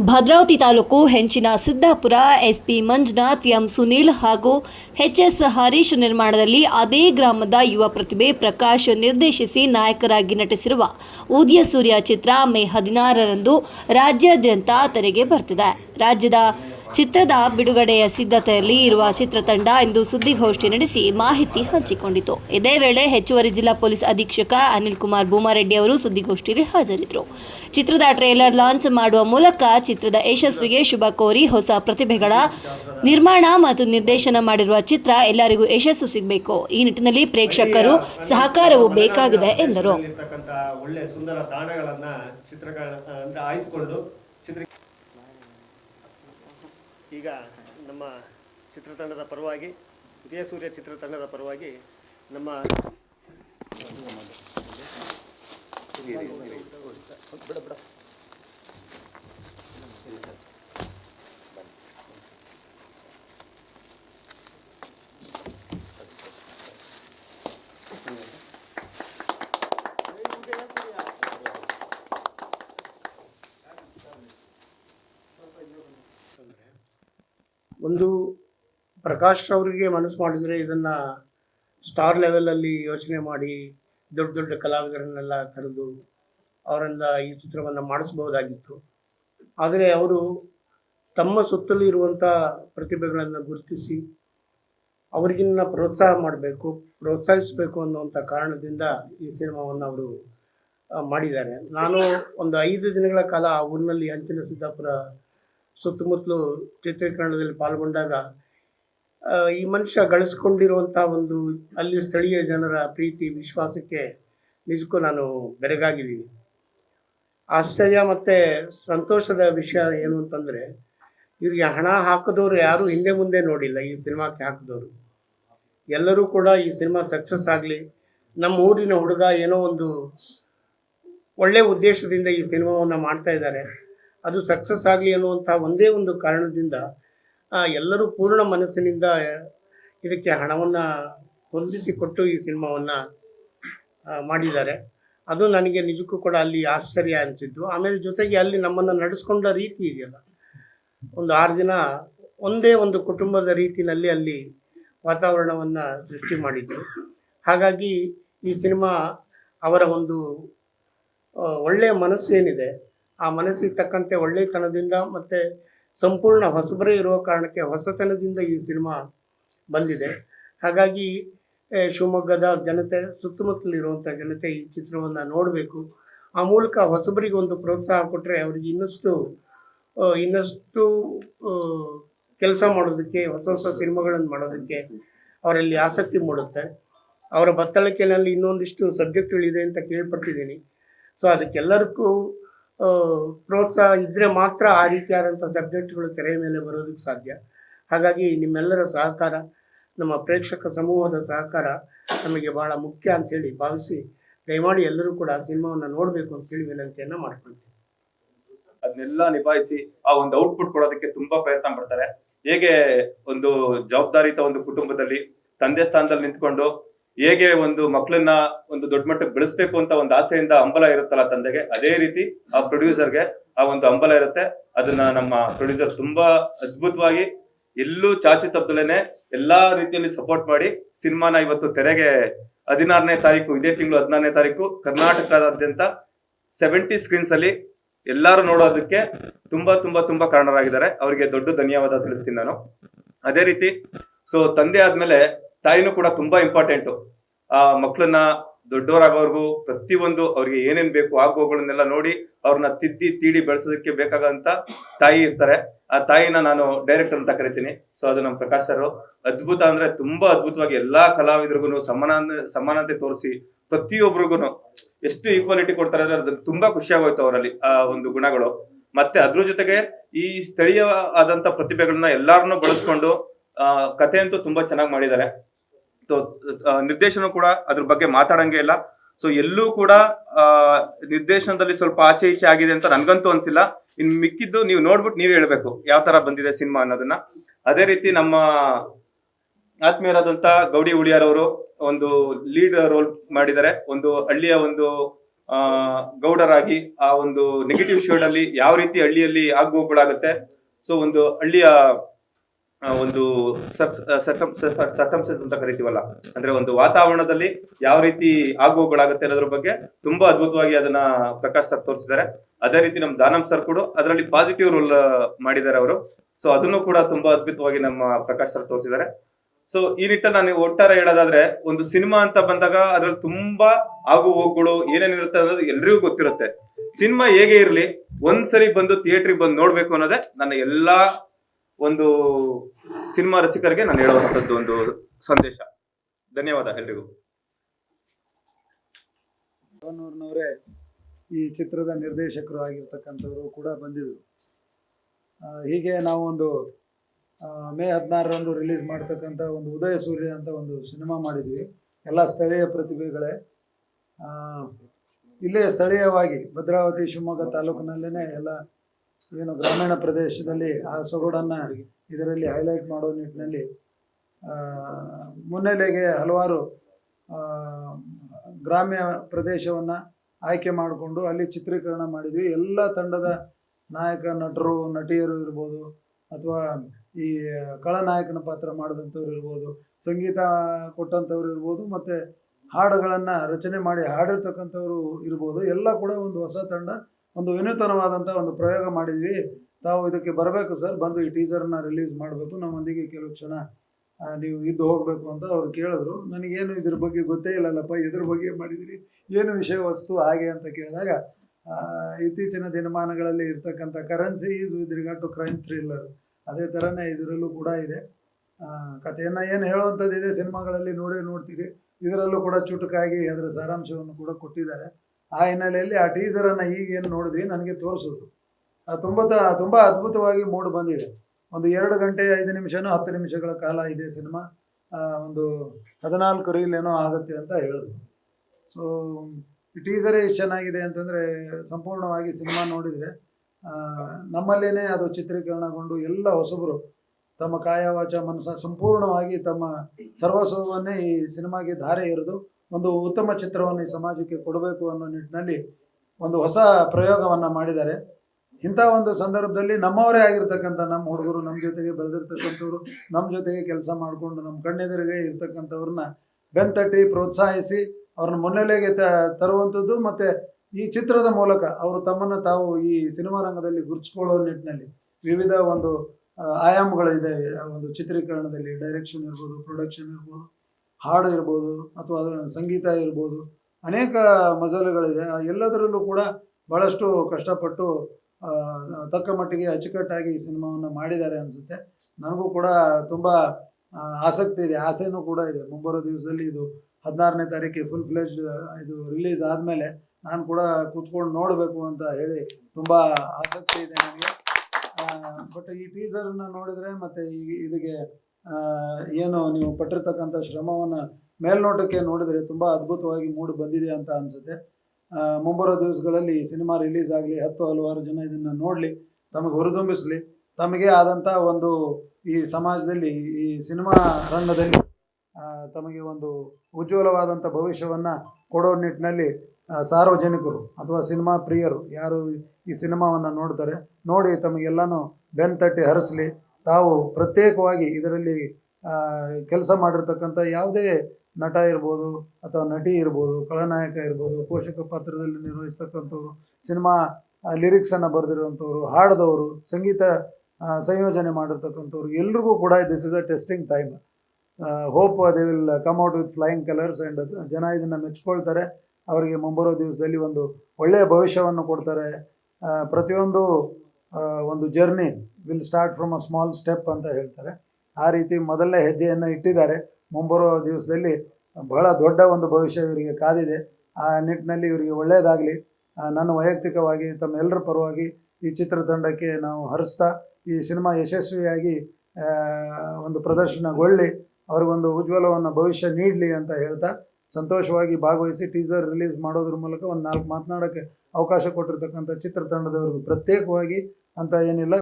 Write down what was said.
ಭದ್ರಾವತಿ ತಾಲೂಕು ಹೆಂಚಿನ Siddapura SP Manjunath, M Sunil ಹಾಗೂ HS Harish ನಿರ್ಮಾಣದಲ್ಲಿ ಅದೇ ಗ್ರಾಮದ ಯುವ ಪ್ರತಿಭೆ ಪ್ರಕಾಶ್ ನಿರ್ದೇಶಿಸಿ ನಾಯಕರಾಗಿ ನಟಿಸಿರುವ ಉದಯ ಸೂರ್ಯ ಚಿತ್ರ ಮೇ ಹದಿನಾರರಂದು ರಾಜ್ಯಾದ್ಯಂತ ತೆರೆಗೆ ಬರ್ತಿದೆ. ರಾಜ್ಯದ ಚಿತ್ರದ ಬಿಡುಗಡೆಯ ಸಿದ್ಧತೆಯಲ್ಲಿ ಇರುವ ಚಿತ್ರತಂಡ ಇಂದು ಸುದ್ದಿಗೋಷ್ಠಿ ನಡೆಸಿ ಮಾಹಿತಿ ಹಂಚಿಕೊಂಡಿತು. ಇದೇ ವೇಳೆ ಹೆಚ್ಚುವರಿ ಜಿಲ್ಲಾ ಪೊಲೀಸ್ ಅಧೀಕ್ಷಕ ಅನಿಲ್ ಕುಮಾರ್ ಭೂಮಾರೆಡ್ಡಿ ಅವರು ಸುದ್ದಿಗೋಷ್ಠಿಯಲ್ಲಿ ಹಾಜರಿದ್ದರು. ಚಿತ್ರದ ಟ್ರೇಲರ್ ಲಾಂಚ್ ಮಾಡುವ ಮೂಲಕ ಚಿತ್ರದ ಯಶಸ್ವಿಗೆ ಶುಭ ಕೋರಿ ಹೊಸ ಪ್ರತಿಭೆಗಳ ನಿರ್ಮಾಣ ಮತ್ತು ನಿರ್ದೇಶನ ಮಾಡಿರುವ ಚಿತ್ರ ಎಲ್ಲರಿಗೂ ಯಶಸ್ಸು ಸಿಗಬೇಕು. ಈ ನಿಟ್ಟಿನಲ್ಲಿ ಪ್ರೇಕ್ಷಕರು ಸಹಕಾರವು ಬೇಕಾಗಿದೆ ಎಂದರು. ಈಗ ನಮ್ಮ ಚಿತ್ರತಂಡದ ಪರವಾಗಿ ಉದಯ ಸೂರ್ಯ ಚಿತ್ರತಂಡದ ಪರವಾಗಿ ನಮ್ಮ ಒಂದು ಪ್ರಕಾಶ್ ಅವರಿಗೆ ಮನಸ್ಸು ಮಾಡಿದರೆ ಇದನ್ನು ಸ್ಟಾರ್ ಲೆವೆಲಲ್ಲಿ ಯೋಚನೆ ಮಾಡಿ ದೊಡ್ಡ ದೊಡ್ಡ ಕಲಾವಿದರನ್ನೆಲ್ಲ ಕರೆದು ಅವರಿಂದ ಈ ಚಿತ್ರವನ್ನು ಮಾಡಿಸ್ಬೋದಾಗಿತ್ತು ಆದರೆ ಅವರು ತಮ್ಮ ಸುತ್ತಲೂ ಇರುವಂಥ ಪ್ರತಿಭೆಗಳನ್ನು ಗುರುತಿಸಿ ಅವರಿಗಿನ್ನ ಪ್ರೋತ್ಸಾಹ ಮಾಡಬೇಕು, ಪ್ರೋತ್ಸಾಹಿಸಬೇಕು ಅನ್ನುವಂಥ ಕಾರಣದಿಂದ ಈ ಸಿನಿಮಾವನ್ನು ಅವರು ಮಾಡಿದ್ದಾರೆ. ನಾನು ಒಂದು ಐದು ದಿನಗಳ ಕಾಲ ಆ ಊರಿನಲ್ಲಿ ಹಂಚಿನ ಸಿದ್ದಾಪುರ ಸುತ್ತಮುತ್ತಲು ಚಿತ್ರೀಕರಣದಲ್ಲಿ ಪಾಲ್ಗೊಂಡಾಗ ಈ ಮನುಷ್ಯ ಗಳಿಸ್ಕೊಂಡಿರುವಂಥ ಒಂದು ಅಲ್ಲಿ ಸ್ಥಳೀಯ ಜನರ ಪ್ರೀತಿ, ವಿಶ್ವಾಸಕ್ಕೆ ನಿಜಕ್ಕೂ ನಾನು ಬೆರಗಾಗಿದ್ದೀನಿ. ಆಶ್ಚರ್ಯ ಮತ್ತು ಸಂತೋಷದ ವಿಷಯ ಏನು ಅಂತಂದರೆ, ಇವರಿಗೆ ಹಣ ಹಾಕಿದವರು ಯಾರೂ ಹಿಂದೆ ಮುಂದೆ ನೋಡಿಲ್ಲ ಈ ಸಿನಿಮಾಕ್ಕೆ ಹಾಕಿದವರು. ಎಲ್ಲರೂ ಕೂಡ ಈ ಸಿನಿಮಾ ಸಕ್ಸಸ್ ಆಗಲಿ, ನಮ್ಮ ಊರಿನ ಹುಡುಗ ಏನೋ ಒಂದು ಒಳ್ಳೆಯ ಉದ್ದೇಶದಿಂದ ಈ ಸಿನಿಮಾವನ್ನು ಮಾಡ್ತಾ ಇದ್ದಾರೆ. ಅದು ಸಕ್ಸಸ್ ಆಗಲಿ ಅನ್ನುವಂಥ ಒಂದೇ ಒಂದು ಕಾರಣದಿಂದ ಎಲ್ಲರೂ ಪೂರ್ಣ ಮನಸ್ಸಿನಿಂದ ಇದಕ್ಕೆ ಹಣವನ್ನು ಹೊಂದಿಸಿಕೊಟ್ಟು ಈ ಸಿನಿಮಾವನ್ನು ಮಾಡಿದ್ದಾರೆ. ಅದು ನನಗೆ ನಿಜಕ್ಕೂ ಕೂಡ ಅಲ್ಲಿ ಆಶ್ಚರ್ಯ ಅನಿಸಿದ್ದು. ಆಮೇಲೆ ಜೊತೆಗೆ ಅಲ್ಲಿ ನಮ್ಮನ್ನು ನಡೆಸ್ಕೊಂಡ ರೀತಿ ಇದೆಯಲ್ಲ, ಒಂದು ಆರು ದಿನ ಒಂದೇ ಒಂದು ಕುಟುಂಬದ ರೀತಿಯಲ್ಲಿ ಅಲ್ಲಿ ವಾತಾವರಣವನ್ನು ಸೃಷ್ಟಿ ಮಾಡಿದ್ರು. ಹಾಗಾಗಿ ಈ ಸಿನಿಮಾ ಅವರ ಒಂದು ಒಳ್ಳೆಯ ಮನಸ್ಸು ಏನಿದೆ ಆ ಮನಸ್ಸಿಗೆ ತಕ್ಕಂತೆ ಒಳ್ಳೆಯತನದಿಂದ ಮತ್ತು ಸಂಪೂರ್ಣ ಹೊಸಬರೇ ಇರುವ ಕಾರಣಕ್ಕೆ ಹೊಸತನದಿಂದ ಈ ಸಿನಿಮಾ ಬಂದಿದೆ. ಹಾಗಾಗಿ ಶಿವಮೊಗ್ಗದ ಜನತೆ ಸುತ್ತಮುತ್ತಲಿರುವಂಥ ಜನತೆ ಈ ಚಿತ್ರವನ್ನು ನೋಡಬೇಕು. ಆ ಮೂಲಕ ಹೊಸಬರಿಗೆ ಒಂದು ಪ್ರೋತ್ಸಾಹ ಕೊಟ್ಟರೆ ಅವರಿಗೆ ಇನ್ನಷ್ಟು ಇನ್ನಷ್ಟು ಕೆಲಸ ಮಾಡೋದಕ್ಕೆ, ಹೊಸ ಹೊಸ ಸಿನಿಮಾಗಳನ್ನು ಮಾಡೋದಕ್ಕೆ ಅವರಲ್ಲಿ ಆಸಕ್ತಿ ಮೂಡುತ್ತೆ. ಅವರ ಬತ್ತಳಿಕೆಯಲ್ಲಿ ಇನ್ನೊಂದಿಷ್ಟು ಸಬ್ಜೆಕ್ಟ್ಗಳಿದೆ ಅಂತ ಕೇಳ್ಪಟ್ಟಿದ್ದೀನಿ. ಸೊ ಅದಕ್ಕೆಲ್ಲರಿಗೂ ಪ್ರೋತ್ಸಾಹ ಇದ್ದರೆ ಮಾತ್ರ ಆ ರೀತಿಯಾದಂಥ ಸಬ್ಜೆಕ್ಟ್ಗಳು ತೆರೆಯ ಮೇಲೆ ಬರೋದಕ್ಕೆ ಸಾಧ್ಯ. ಹಾಗಾಗಿ ನಿಮ್ಮೆಲ್ಲರ ಸಹಕಾರ, ನಮ್ಮ ಪ್ರೇಕ್ಷಕ ಸಮೂಹದ ಸಹಕಾರ ನಮಗೆ ಬಹಳ ಮುಖ್ಯ ಅಂತೇಳಿ ಭಾವಿಸಿ ದಯಮಾಡಿ ಎಲ್ಲರೂ ಕೂಡ ಸಿನಿಮಾವನ್ನು ನೋಡಬೇಕು ಅಂತೇಳಿ ವಿನಂತಿಯನ್ನು ಮಾಡ್ಕೊಳ್ತೀವಿ ಅದನ್ನೆಲ್ಲ ನಿಭಾಯಿಸಿ ಆ ಒಂದು ಔಟ್ಪುಟ್ ಕೊಡೋದಕ್ಕೆ ತುಂಬಾ ಪ್ರಯತ್ನ ಪಡ್ತಾರೆ. ಹೇಗೆ ಒಂದು ಜವಾಬ್ದಾರಿತ ಒಂದು ಕುಟುಂಬದಲ್ಲಿ ತಂದೆ ಸ್ಥಾನದಲ್ಲಿ ನಿಂತ್ಕೊಂಡು ಹೇಗೆ ಒಂದು ಮಕ್ಕಳನ್ನ ಒಂದು ದೊಡ್ಡ ಮಟ್ಟಕ್ಕೆ ಬೆಳೆಸ್ಬೇಕು ಅಂತ ಒಂದು ಆಸೆಯಿಂದ ಹಂಬಲ ಇರುತ್ತಲ್ಲ ತಂದೆಗೆ, ಅದೇ ರೀತಿ ಆ ಪ್ರೊಡ್ಯೂಸರ್ಗೆ ಆ ಒಂದು ಹಂಬಲ ಇರುತ್ತೆ. ಅದನ್ನ ನಮ್ಮ ಪ್ರೊಡ್ಯೂಸರ್ ತುಂಬಾ ಅದ್ಭುತವಾಗಿ ಎಲ್ಲೂ ಚಾಚು ತಪ್ಪದಲೇನೆ ಎಲ್ಲಾ ರೀತಿಯಲ್ಲಿ ಸಪೋರ್ಟ್ ಮಾಡಿ ಸಿನಿಮಾನ ಇವತ್ತು ತೆರೆಗೆ ಹದಿನಾರನೇ ತಾರೀಕು, ಇದೇ ತಿಂಗಳು ಹದಿನಾರನೇ ತಾರೀಕು ಕರ್ನಾಟಕದಾದ್ಯಂತ ಸೆವೆಂಟಿ ಸ್ಕ್ರೀನ್ಸ್ ಅಲ್ಲಿ ಎಲ್ಲಾರು ನೋಡೋದಕ್ಕೆ ತುಂಬಾ ತುಂಬಾ ತುಂಬಾ ಕಾರಣರಾಗಿದ್ದಾರೆ. ಅವರಿಗೆ ದೊಡ್ಡ ಧನ್ಯವಾದ ತಿಳಿಸ್ತೀನಿ ನಾನು. ಅದೇ ರೀತಿ ಸೊ ತಂದೆ ಆದ್ಮೇಲೆ ತಾಯಿನೂ ಕೂಡ ತುಂಬಾ ಇಂಪಾರ್ಟೆಂಟ್ ಆ ಮಕ್ಕಳನ್ನ ದೊಡ್ಡವರಾಗೋರ್ಗು ಪ್ರತಿಯೊಂದು ಅವ್ರಿಗೆ ಏನೇನ್ ಬೇಕು ಆಗುವಗಳನ್ನೆಲ್ಲ ನೋಡಿ ಅವ್ರನ್ನ ತಿದ್ದಿ, ತೀಡಿ ಬೆಳೆಸೋದಕ್ಕೆ ಬೇಕಾಗಂತ ತಾಯಿ ಇರ್ತಾರೆ. ಆ ತಾಯಿನ ನಾನು ಡೈರೆಕ್ಟರ್ ಅಂತ ಕರಿತೀನಿ. ಸೊ ಅದು ನಮ್ಮ ಪ್ರಕಾಶ್ ಸರ್ ಅದ್ಭುತ ಅಂದ್ರೆ ತುಂಬಾ ಅದ್ಭುತವಾಗಿ ಎಲ್ಲಾ ಕಲಾವಿದರಿಗೂ ಸಮಾನ ಸಮಾನತೆ ತೋರಿಸಿ ಪ್ರತಿಯೊಬ್ಬರಿಗೂ ಎಷ್ಟು ಈಕ್ವಾಲಿಟಿ ಕೊಡ್ತಾರೆ ಅಂದ್ರೆ ಅದ್ರಲ್ಲಿ ತುಂಬಾ ಖುಷಿ ಆಗೋಯ್ತು ಅವರಲ್ಲಿ ಆ ಒಂದು ಗುಣಗಳು. ಮತ್ತೆ ಅದ್ರ ಜೊತೆಗೆ ಈ ಸ್ಥಳೀಯ ಆದಂತ ಪ್ರತಿಭೆಗಳನ್ನ ಎಲ್ಲಾರನ್ನೂ ಬಳಸ್ಕೊಂಡು ಕಥೆ ಅಂತೂ ತುಂಬಾ ಚೆನ್ನಾಗಿ ಮಾಡಿದ್ದಾರೆ. ನಿರ್ದೇಶನ ಕೂಡ ಅದ್ರ ಬಗ್ಗೆ ಮಾತಾಡಂಗೆ ಇಲ್ಲ. ಸೊ ಎಲ್ಲೂ ಕೂಡ ನಿರ್ದೇಶನದಲ್ಲಿ ಸ್ವಲ್ಪ ಆಚೆ ಈಚೆ ಆಗಿದೆ ಅಂತ ನನ್ಗಂತೂ ಅನ್ಸಿಲ್ಲ. ಇನ್ ಮಿಕ್ಕಿದ್ದು ನೀವು ನೋಡ್ಬಿಟ್ಟು ನೀವೇ ಹೇಳ್ಬೇಕು ಯಾವ ತರ ಬಂದಿದೆ ಸಿನಿಮಾ ಅನ್ನೋದನ್ನ. ಅದೇ ರೀತಿ ನಮ್ಮ ಆತ್ಮೀಯರಾದಂತ ಗೌಡಿ ಉಳಿಯಾರ್ ಅವರು ಒಂದು ಲೀಡ್ ರೋಲ್ ಮಾಡಿದ್ದಾರೆ. ಒಂದು ಹಳ್ಳಿಯ ಒಂದು ಗೌಡರಾಗಿ ಆ ಒಂದು ನೆಗೆಟಿವ್ ಶೇಡ್ ಅಲ್ಲಿ ಯಾವ ರೀತಿ ಹಳ್ಳಿಯಲ್ಲಿ ಆಗ್ಬೋಗಳಾಗುತ್ತೆ ಸೊ ಒಂದು ಹಳ್ಳಿಯ ಒಂದು ಸರ್ಕಮ್ಸೆಸ್ ಅಂತ ಕರಿತೀವಲ್ಲ, ಅಂದ್ರೆ ಒಂದು ವಾತಾವರಣದಲ್ಲಿ ಯಾವ ರೀತಿ ಆಗುವಗಳಾಗುತ್ತೆ ಅನ್ನೋದ್ರ ಬಗ್ಗೆ ತುಂಬಾ ಅದ್ಭುತವಾಗಿ ಅದನ್ನ ಪ್ರಕಾಶ್ ಸರ್ ತೋರಿಸಿದ್ದಾರೆ. ಅದೇ ರೀತಿ ನಮ್ ದಾನಂ ಸರ್ ಕೂಡ ಅದರಲ್ಲಿ ಪಾಸಿಟಿವ್ ರೋಲ್ ಮಾಡಿದ್ದಾರೆ ಅವರು. ಸೊ ಅದನ್ನು ಕೂಡ ತುಂಬಾ ಅದ್ಭುತವಾಗಿ ನಮ್ಮ ಪ್ರಕಾಶ್ ಸರ್ ತೋರಿಸಿದ್ದಾರೆ. ಸೊ ಈ ನಿಟ್ಟಲ್ಲಿ ನಾನು ಒಟ್ಟಾರೆ ಹೇಳೋದಾದ್ರೆ, ಒಂದು ಸಿನಿಮಾ ಅಂತ ಬಂದಾಗ ಅದ್ರಲ್ಲಿ ತುಂಬಾ ಆಗು ಹೋಗುಗಳು ಏನೇನಿರುತ್ತೆ ಅನ್ನೋದು ಎಲ್ರಿಗೂ ಗೊತ್ತಿರುತ್ತೆ. ಸಿನಿಮಾ ಹೇಗೆ ಇರಲಿ, ಒಂದ್ಸರಿ ಬಂದು ಥಿಯೇಟ್ರಿಗೆ ಬಂದು ನೋಡ್ಬೇಕು ಅನ್ನೋದೇ ನನ್ನ ಎಲ್ಲಾ ಒಂದು ಸಿನಿಮಾ ರಸಿಕರಿಗೆ ನಾನು ಹೇಳುವಂತದ್ದು ಒಂದು ಸಂದೇಶ. ಧನ್ಯವಾದ ಎಲ್ರಿಗೂ. ಅವನೂರ್ನವರೇ ಈ ಚಿತ್ರದ ನಿರ್ದೇಶಕರು ಆಗಿರ್ತಕ್ಕಂಥವರು ಕೂಡ ಬಂದಿದ್ರು. ಹೀಗೆ ನಾವು ಒಂದು ಮೇ ಹದಿನಾರರಂದು ರಿಲೀಸ್ ಮಾಡ್ತಕ್ಕಂಥ ಒಂದು ಉದಯ ಸೂರ್ಯ ಅಂತ ಒಂದು ಸಿನಿಮಾ ಮಾಡಿದ್ವಿ. ಎಲ್ಲ ಸ್ಥಳೀಯ ಪ್ರತಿಭೆಗಳೇ. ಇಲ್ಲೇ ಸ್ಥಳೀಯವಾಗಿ ಭದ್ರಾವತಿ ಶಿವಮೊಗ್ಗ ತಾಲೂಕಿನಲ್ಲೇ ಎಲ್ಲ ಏನು ಗ್ರಾಮೀಣ ಪ್ರದೇಶದಲ್ಲಿ ಆ ಸೊಗಡನ್ನು ಇದರಲ್ಲಿ ಹೈಲೈಟ್ ಮಾಡೋ ನಿಟ್ಟಿನಲ್ಲಿ ಮುನ್ನೆಲೆಗೆ ಹಲವಾರು ಗ್ರಾಮ್ಯ ಪ್ರದೇಶವನ್ನು ಆಯ್ಕೆ ಮಾಡಿಕೊಂಡು ಅಲ್ಲಿ ಚಿತ್ರೀಕರಣ ಮಾಡಿದ್ವಿ. ಎಲ್ಲ ತಂಡದ ನಾಯಕ, ನಟರು, ನಟಿಯರು ಇರ್ಬೋದು, ಅಥವಾ ಈ ಕಳನಾಯಕನ ಪಾತ್ರ ಮಾಡಿದಂಥವ್ರು ಇರ್ಬೋದು, ಸಂಗೀತ ಕೊಟ್ಟಂಥವ್ರು ಇರ್ಬೋದು, ಮತ್ತು ಹಾಡುಗಳನ್ನು ರಚನೆ ಮಾಡಿ ಹಾಡಿರ್ತಕ್ಕಂಥವ್ರು ಇರ್ಬೋದು, ಎಲ್ಲ ಕೂಡ ಒಂದು ಹೊಸ ತಂಡ ಒಂದು ವಿನೂತನವಾದಂಥ ಒಂದು ಪ್ರಯೋಗ ಮಾಡಿದ್ವಿ. ತಾವು ಇದಕ್ಕೆ ಬರಬೇಕು ಸರ್. ಬಂದು ಈ ಟೀಸರ್ನ ರಿಲೀಸ್ ಮಾಡಬೇಕು. ನಮ್ಮೊಂದಿಗೆ ಕೆಲವು ಕ್ಷಣ ನೀವು ಇದ್ದು ಹೋಗಬೇಕು ಅಂತ ಅವ್ರು ಕೇಳಿದ್ರು ನನಗೇನು ಇದ್ರ ಬಗ್ಗೆ ಗೊತ್ತೇ ಇಲ್ಲಲ್ಲಪ್ಪ. ಇದ್ರ ಬಗ್ಗೆ ಮಾಡಿದಿರಿ. ಏನು ವಿಷಯ ವಸ್ತು ಹಾಗೆ ಅಂತ ಕೇಳಿದಾಗ ಇತ್ತೀಚಿನ ದಿನಮಾನಗಳಲ್ಲಿ ಇರ್ತಕ್ಕಂಥ currency is with to crime thriller ಅದೇ ಥರನೇ ಇದರಲ್ಲೂ ಕೂಡ ಇದೆ. ಕಥೆಯನ್ನು ಏನು ಹೇಳುವಂಥದ್ದು ಇದೆ ಸಿನಿಮಾಗಳಲ್ಲಿ ನೋಡೇ ನೋಡ್ತೀರಿ. ಇದರಲ್ಲೂ ಕೂಡ ಚುಟುಕಾಗಿ ಅದರ ಸಾರಾಂಶವನ್ನು ಕೂಡ ಕೊಟ್ಟಿದ್ದಾರೆ. ಆ ಹಿನ್ನೆಲೆಯಲ್ಲಿ ಆ ಟೀಸರನ್ನು ಈಗೇನು ನೋಡಿದ್ವಿ ನನಗೆ ತೋರಿಸಿದ್ರು ಅದು ತುಂಬ ತುಂಬ ಅದ್ಭುತವಾಗಿ ಮೂಡಿ ಬಂದಿದೆ. ಒಂದು ಎರಡು ಗಂಟೆ ಐದು ನಿಮಿಷನೋ ಹತ್ತು ನಿಮಿಷಗಳ ಕಾಲ ಇದೆ ಸಿನಿಮಾ. ಒಂದು ಹದಿನಾಲ್ಕು ರೀಲ್ ಏನೋ ಆಗುತ್ತೆ ಅಂತ ಹೇಳಿದ್ರು ಸೊ ಟೀಸರೇ ಎಷ್ಟು ಚೆನ್ನಾಗಿದೆ ಅಂತಂದರೆ ಸಂಪೂರ್ಣವಾಗಿ ಸಿನಿಮಾ ನೋಡಿದರೆ ನಮ್ಮಲ್ಲೇ ಅದು ಚಿತ್ರೀಕರಣಗೊಂಡು ಎಲ್ಲ ಹೊಸಬರು ತಮ್ಮ ಕಾಯವಾಚ ಮನಸ್ಸ ಸಂಪೂರ್ಣವಾಗಿ ತಮ್ಮ ಸರ್ವಸ್ವವನ್ನೇ ಈ ಸಿನಿಮಾಗೆ ಧಾರೆ ಎರೆದು ಒಂದು ಉತ್ತಮ ಚಿತ್ರವನ್ನು ಈ ಸಮಾಜಕ್ಕೆ ಕೊಡಬೇಕು ಅನ್ನೋ ನಿಟ್ಟಿನಲ್ಲಿ ಒಂದು ಹೊಸ ಪ್ರಯೋಗವನ್ನು ಮಾಡಿದ್ದಾರೆ. ಇಂಥ ಒಂದು ಸಂದರ್ಭದಲ್ಲಿ ನಮ್ಮವರೇ ಆಗಿರ್ತಕ್ಕಂಥ ನಮ್ಮ ಹುಡುಗರು, ನಮ್ಮ ಜೊತೆಗೆ ಬೆಳೆದಿರ್ತಕ್ಕಂಥವ್ರು, ನಮ್ಮ ಜೊತೆಗೆ ಕೆಲಸ ಮಾಡಿಕೊಂಡು ನಮ್ಮ ಕಣ್ಣೆದುರಿಗೆ ಇರ್ತಕ್ಕಂಥವ್ರನ್ನ ಬೆಂತಟ್ಟಿ, ಪ್ರೋತ್ಸಾಹಿಸಿ ಅವ್ರನ್ನ ಮುನ್ನೆಲೆಗೆ ತರುವಂಥದ್ದು ಮತ್ತು ಈ ಚಿತ್ರದ ಮೂಲಕ ಅವರು ತಮ್ಮನ್ನು ತಾವು ಈ ಸಿನಿಮಾ ರಂಗದಲ್ಲಿ ಗುರುತಿಸ್ಕೊಳ್ಳೋ ನಿಟ್ಟಿನಲ್ಲಿ ವಿವಿಧ ಒಂದು ಆಯಾಮಗಳಿದೆ ಒಂದು ಚಿತ್ರೀಕರಣದಲ್ಲಿ ಡೈರೆಕ್ಷನ್ ಇರ್ಬೋದು ಪ್ರೊಡಕ್ಷನ್ ಇರ್ಬೋದು ಹಾಡು ಇರ್ಬೋದು ಅಥವಾ ಸಂಗೀತ ಇರ್ಬೋದು ಅನೇಕ ಮಜಲುಗಳಿದೆ. ಎಲ್ಲದರಲ್ಲೂ ಕೂಡ ಭಾಳಷ್ಟು ಕಷ್ಟಪಟ್ಟು ತಕ್ಕ ಮಟ್ಟಿಗೆ ಅಚ್ಚುಕಟ್ಟಾಗಿ ಈ ಸಿನಿಮಾವನ್ನು ಮಾಡಿದ್ದಾರೆ ಅನಿಸುತ್ತೆ. ನನಗೂ ಕೂಡ ತುಂಬ ಆಸಕ್ತಿ ಇದೆ. ಆಸೆನೂ ಕೂಡ ಇದೆ. ಮುಂಬರೋ ದಿವಸದಲ್ಲಿ ಇದು ಹದಿನಾರನೇ ತಾರೀಕಿಗೆ ಫುಲ್ ಫ್ಲೆಜ್ ಇದು ರಿಲೀಸ್ ಆದಮೇಲೆ ನಾನು ಕೂಡ ಕೂತ್ಕೊಂಡು ನೋಡಬೇಕು ಅಂತ ಹೇಳಿ ತುಂಬ ಆಸಕ್ತಿ ಇದೆ ನನಗೆ. ಬಟ್ ಈ ಟೀಸರನ್ನು ನೋಡಿದರೆ ಮತ್ತು ಈ, ಇದಕ್ಕೆ ಏನು ನೀವು ಪಟ್ಟಿರ್ತಕ್ಕಂಥ ಶ್ರಮವನ್ನು ಮೇಲ್ನೋಟಕ್ಕೆ ನೋಡಿದರೆ ತುಂಬ ಅದ್ಭುತವಾಗಿ ಮೂಡಿ ಬಂದಿದೆ ಅಂತ ಅನಿಸುತ್ತೆ. ಮುಂಬರೋ ದಿವಸಗಳಲ್ಲಿ ಸಿನಿಮಾ ರಿಲೀಸ್ ಆಗಲಿ, ಹತ್ತು ಹಲವಾರು ಜನ ಇದನ್ನು ನೋಡಲಿ, ತಮಗೆ ಹುರಿದುಂಬಿಸಲಿ, ತಮಗೆ ಆದಂಥ ಒಂದು ಈ ಸಮಾಜದಲ್ಲಿ, ಈ ಸಿನಿಮಾ ರಂಗದಲ್ಲಿ ತಮಗೆ ಒಂದು ಉಜ್ವಲವಾದಂಥ ಭವಿಷ್ಯವನ್ನು ಕೊಡೋ ನಿಟ್ಟಿನಲ್ಲಿ ಸಾರ್ವಜನಿಕರು ಅಥವಾ ಸಿನಿಮಾ ಪ್ರಿಯರು ಯಾರು ಈ ಸಿನಿಮಾವನ್ನು ನೋಡ್ತಾರೆ, ನೋಡಿ ತಮಗೆಲ್ಲನೂ ಬೆನ್ ತಟ್ಟಿ ಹರಿಸಲಿ ತಾವು ಪ್ರತ್ಯೇಕವಾಗಿ ಇದರಲ್ಲಿ ಕೆಲಸ ಮಾಡಿರ್ತಕ್ಕಂಥ ಯಾವುದೇ ನಟ ಇರ್ಬೋದು ಅಥವಾ ನಟಿ ಇರ್ಬೋದು, ಖಳನಾಯಕ ಇರ್ಬೋದು, ಪೋಷಕ ಪಾತ್ರದಲ್ಲಿ ನಿರ್ವಹಿಸ್ತಕ್ಕಂಥವ್ರು, ಸಿನಿಮಾ ಲಿರಿಕ್ಸನ್ನು ಬರೆದಿರುವಂಥವ್ರು, ಹಾಡಿದವರು, ಸಂಗೀತ ಸಂಯೋಜನೆ ಮಾಡಿರ್ತಕ್ಕಂಥವ್ರು, ಎಲ್ರಿಗೂ ಕೂಡ this is a testing time hope they will come out with flying colours and ಜನ ಇದನ್ನು ಮೆಚ್ಕೊಳ್ತಾರೆ. ಅವರಿಗೆ ಮುಂಬರೋ ದಿವಸದಲ್ಲಿ ಒಂದು ಒಳ್ಳೆಯ ಭವಿಷ್ಯವನ್ನು ಕೊಡ್ತಾರೆ. ಪ್ರತಿಯೊಂದು ಒಂದು journey will start from a small step ಅಂತ ಹೇಳ್ತಾರೆ. ಆ ರೀತಿ ಮೊದಲನೇ ಹೆಜ್ಜೆಯನ್ನು ಇಟ್ಟಿದ್ದಾರೆ. ಮುಂಬರುವ ದಿವಸದಲ್ಲಿ ಬಹಳ ದೊಡ್ಡ ಒಂದು ಭವಿಷ್ಯ ಇವರಿಗೆ ಕಾದಿದೆ. ಆ ನಿಟ್ಟಿನಲ್ಲಿ ಇವರಿಗೆ ಒಳ್ಳೆಯದಾಗಲಿ. ನನ್ನ ವೈಯಕ್ತಿಕವಾಗಿ ತಮ್ಮೆಲ್ಲರ ಪರವಾಗಿ ಈ ಚಿತ್ರತಂಡಕ್ಕೆ ನಾವು ಹರಿಸ್ತಾ, ಈ ಸಿನಿಮಾ ಯಶಸ್ವಿಯಾಗಿ ಒಂದು ಪ್ರದರ್ಶನಗೊಳ್ಳಿ, ಅವ್ರಿಗೊಂದು ಉಜ್ವಲವನ್ನು ಭವಿಷ್ಯ ನೀಡಲಿ ಅಂತ ಹೇಳ್ತಾ ಸಂತೋಷವಾಗಿ ಭಾಗವಹಿಸಿ ಟೀಸರ್ ರಿಲೀಸ್ ಮಾಡೋದ್ರ ಮೂಲಕ ಒಂದು ನಾಲ್ಕು ಮಾತನಾಡೋಕ್ಕೆ ಅವಕಾಶ ಕೊಟ್ಟಿರ್ತಕ್ಕಂಥ ಚಿತ್ರತಂಡದವ್ರಿಗೆ ಪ್ರತ್ಯೇಕವಾಗಿ ಅಂತ ಏನಿಲ್ಲ.